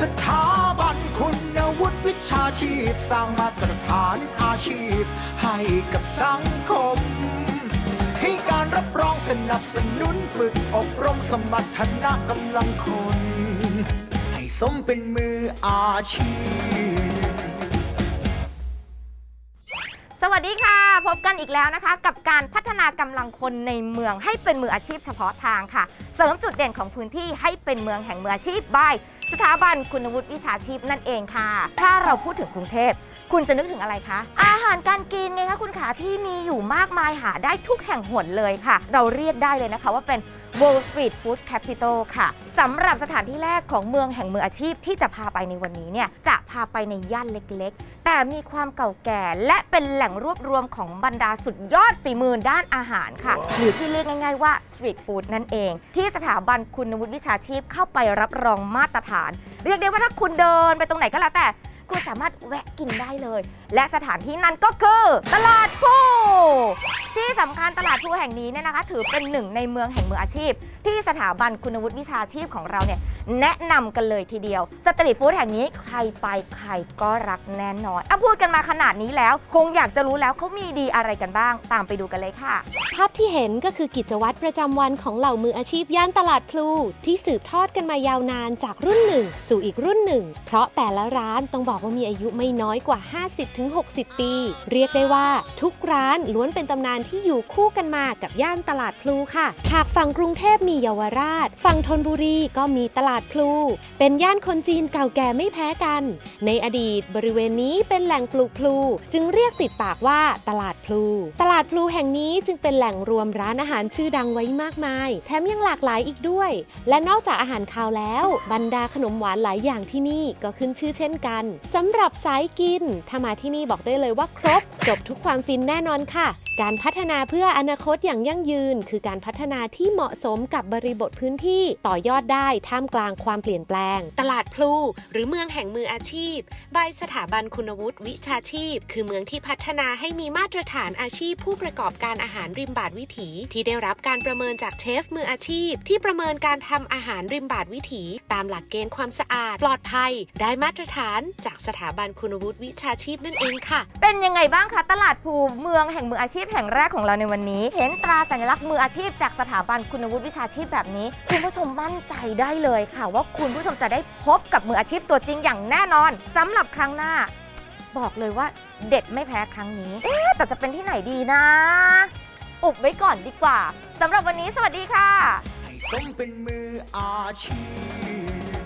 สถาบันคุณวุฒิวิชาชีพ สร้างมาตรฐานอาชีพ ให้กับสังคม ให้การรับรองสนับสนุนฝึกอบรมสมรรถนะกำลังคน ให้สมเป็นมืออาชีพ สวัสดีค่ะ พบกันอีกแล้วนะคะ กับการพัฒนากำลังคนในเมืองให้เป็นมืออาชีพเฉพาะทางค่ะ เสริมจุดเด่นของพื้นที่ให้เป็นเมืองแห่งมืออาชีพบายสถาบันคุณวุฒิวิชาชีพนั่นเองค่ะ ถ้าเราพูดถึงกรุงเทพ คุณจะนึกถึงอะไรคะ อาหารการกินไงคะคุณขาที่มีอยู่มากมายหาได้ทุกแห่งหนเลยค่ะ เราเรียกได้เลยนะคะว่าเป็น Wall Street Food Capital ค่ะสำหรับสถานที่แรกของเมืองแห่งมืออาชีพที่จะพาไปในวันนี้เนี่ยจะพาไปในย่านเล็กๆ แต่มีความเก่าแก่และเป็นแหล่งรวบรวมของบรรดาสุดยอดฝีมือด้านอาหารค่ะ หรือที่เรียกง่ายๆว่า Street Food นั่นเอง ที่สถาบันคุณวุฒิวิชาชีพเข้าไปรับรองมาตรฐาน เรียกได้ว่าถ้าคุณเดินไปตรงไหนก็แล้วแต่ คุณสามารถแวะกินได้เลย และสถานที่นั้นก็คือ ตลาดผู้ที่สำคัญตลาดผู้แห่งนี้เนี่ยนะคะ ถือเป็นหนึ่งในเมืองแห่งมืออาชีพ ที่สถาบันคุณวุฒิวิชาชีพของเราเนี่ย แนะนำกันเลยทีเดียว สตรีทฟู้ดแห่งนี้ใครไปใครก็รักแน่นอนอะพูดกันมาขนาดนี้แล้ว คงอยากจะรู้แล้วเขามีดีอะไรกันบ้าง ตามไปดูกันเลยค่ะ ภาพที่เห็นก็คือกิจวัตรประจำวันของเหล่ามืออาชีพย่านตลาดพลูที่สืบทอดกันมายาวนานจากรุ่นหนึ่ง สู่อีกรุ่นหนึ่ง เพราะแต่ละร้านต้องบอกว่ามีอายุไม่น้อยกว่า 50-60 ปี เรียกได้ว่าทุกร้านล้วนเป็นตำนานที่อยู่คู่กันมากับย่านตลาดพลูค่ะ หากฝั่งกรุงเทพมีเยาวราช ฝั่งธนบุรีก็มีตลาดาดพลู เป็นย่านคนจีนเก่าแก่ไม่แพ้กัน ในอดีตบริเวณนี้เป็นแหล่งปลูกพลู จึงเรียกติดปากว่าตลาดพลู ตลาดพลูแห่งนี้จึงเป็นแหล่งรวมร้านอาหารชื่อดังไว้มากมาย แถมยังหลากหลายอีกด้วย และนอกจากอาหารคาวแล้ว บรรดาขนมหวานหลายอย่างที่นี่ก็ขึ้นชื่อเช่นกันสำหรับสายกินถ้ามาที่นี่บอกได้เลยว่าครบ จบทุกความฟินแน่นอนค่ะการพัฒนาเพื่ออนาคตอย่างยั่งยืน คือการพัฒนาที่เหมาะสมกับบริบทพื้นที่ต่อยอดได้ท่ามกลางความเปลี่ยนแปลง ตลาดพลูหรือเมืองแห่งมืออาชีพ บายสถาบันคุณวุฒิวิชาชีพ คือเมืองที่พัฒนาให้มีมาตรฐานอาชีพ ผู้ประกอบการอาหารริมบาดวิถี ที่ได้รับการประเมินจากเชฟมืออาชีพ ที่ประเมินการทำอาหารริมบาดวิถี ตามหลักเกณฑ์ความสะอาด ปลอดภัย ได้มาตรฐานจากสถาบันคุณวุฒิวิชาชีพนั่นเองค่ะ เป็นยังไงบ้างคะตลาดภูเมืองแห่งมืออาชีพแห่งแรกของเราในวันนี้ เห็นตราสัญลักษณ์มืออาชีพจากสถาบันคุณวุฒิวิชาชีพแบบนี้ คุณผู้ชมมั่นใจได้เลยค่ะ ว่าคุณผู้ชมจะได้พบกับมืออาชีพตัวจริงอย่างแน่นอนสำหรับครั้งหน้า บอกเลยว่าเด็ดไม่แพ้ครั้งนี้เอ๊ะแต่จะเป็นที่ไหนดีนะ อุบไว้ก่อนดีกว่าสำหรับวันนี้สวัสดีค่ะ ให้สมเป็นมืออาชีพ